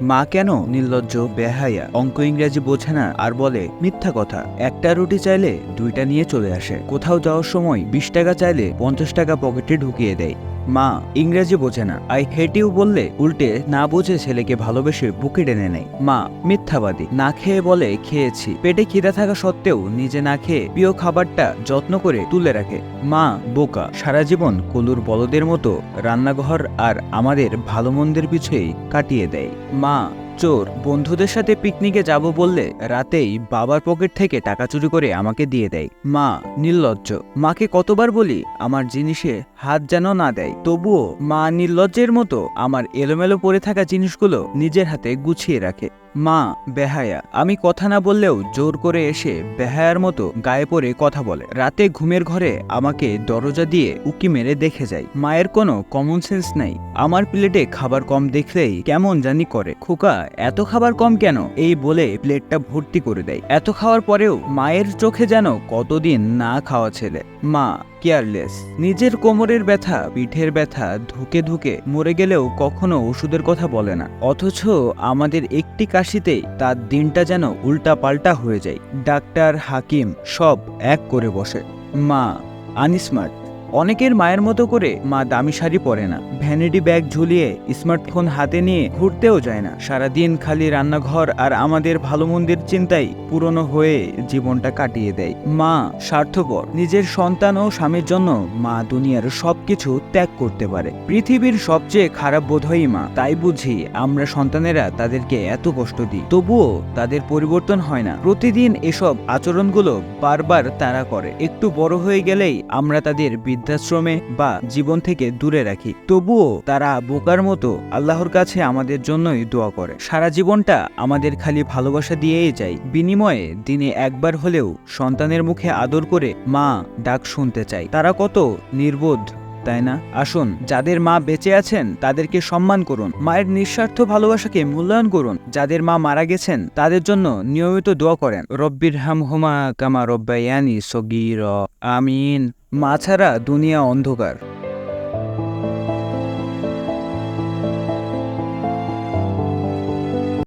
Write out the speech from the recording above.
মা কেন নির্লজ্জ বেহাইয়া অঙ্ক ইংরেজি বোঝে না আর বলে, মিথ্যা কথা। একটা রুটি চাইলে দুইটা নিয়ে চলে আসে। কোথাও যাওয়ার সময় বিশ টাকা চাইলে পঞ্চাশ টাকা পকেটে ঢুকিয়ে দেয়। মা, ইংরেজি বোঝে না। আই হেট ইউ বললে উল্টে না বুঝে ছেলেকে ভালোবেসে বুকে টেনে নেয়। মা, মিথ্যাবাদী। না খেয়ে বলে খেয়েছি। পেটে খিদে থাকা সত্ত্বেও নিজে না খেয়ে প্রিয় খাবারটা যত্ন করে তুলে রাখে। মা, বোকা। সারা জীবন কলুর বলদের মতো রান্নাঘর আর আমাদের ভালো মন্দের পিছুই কাটিয়ে দেয়। মা চোর, বন্ধুদের সাথে পিকনিকে যাব বললে রাতেই বাবার পকেট থেকে টাকা চুরি করে আমাকে দিয়ে দেয়। মা, নির্লজ্জ। মাকে কতবার বলি, আমার জিনিসে হাত যেন না দেয়। তবুও মা নির্লজ্জের মতো আমার এলোমেলো পড়ে থাকা জিনিসগুলো নিজের হাতে গুছিয়ে রাখে। মা, বেহায়া। আমি কথা না বললেও জোর করে এসে বেহায়ার মতো গায়ে পড়ে কথা বলে। রাতে ঘুমের ঘরে আমাকে দরজা দিয়ে উকি মেরে দেখে যায়। মায়ের কোনো কমন সেন্স নাই। আমার প্লেটে খাবার কম দেখলেই কেমন জানি করে। খোকা, এত খাবার কম কেন? এই বলে প্লেটটা ভর্তি করে দেয়। এত খাওয়ার পরেও মায়ের চোখে যেন কতদিন না খাওয়া ছেলে। মা কেয়ারলেস নিজের কোমরের ব্যথা, পিঠের ব্যথা, ধুকে ধুকে মরে গেলেও কখনো ওষুধের কথা বলে না। অথচ আমাদের একটি কাশিতেই তার দিনটা যেন উল্টা পাল্টা হয়ে যায়। ডাক্তার, হাকিম সব এক করে বসে। মা আনস্মার্ট অনেকের মায়ের মতো করে মা দামি শাড়ি পরে না। ভ্যানিটি ব্যাগ ঝুলিয়ে স্মার্টফোন হাতে নিয়ে ঘুরতেও যায় না। সারাদিন খালি রান্নাঘর আর আমাদের ভালো মন্দির চিন্তাই পুরনো হয়ে জীবনটা কাটিয়ে দেয়। মা স্বার্থপর। নিজের সন্তান ও স্বামীর জন্য মা দুনিয়ার সবকিছু ত্যাগ করতে পারে। পৃথিবীর সবচেয়ে খারাপ বোধহয়ই মা। তাই বুঝি আমরা সন্তানেরা তাদেরকে এত কষ্ট দিই। তবুও তাদের পরিবর্তন হয় না। প্রতিদিন এসব আচরণগুলো বারবার তারা করে। একটু বড় হয়ে গেলেই আমরা তাদের বৃদ্ধাশ্রমে বা জীবন থেকে দূরে রাখি। তবুও তারা বোকার মতো আল্লাহর কাছে আমাদের জন্যই দোয়া করে। সারা জীবনটা আমাদের খালি ভালোবাসা দিয়েই যায়। বিনিময়ে দিনে একবার হলেও সন্তানের মুখে আদর করে মা ডাক শুনতে চাই তারা কত নির্বোধ, তাই না? আসুন, যাদের মা বেঁচে আছেন তাদেরকে সম্মান করুন। মায়ের নিঃস্বার্থ ভালোবাসাকে মূল্যায়ন করুন। যাদের মা মারা গেছেন তাদের জন্য নিয়মিত দোয়া করেন। রব্বির হাম হুমা কামা রব্বায়ানি সগির। আমিন। মা ছাড়া দুনিয়া অন্ধকার।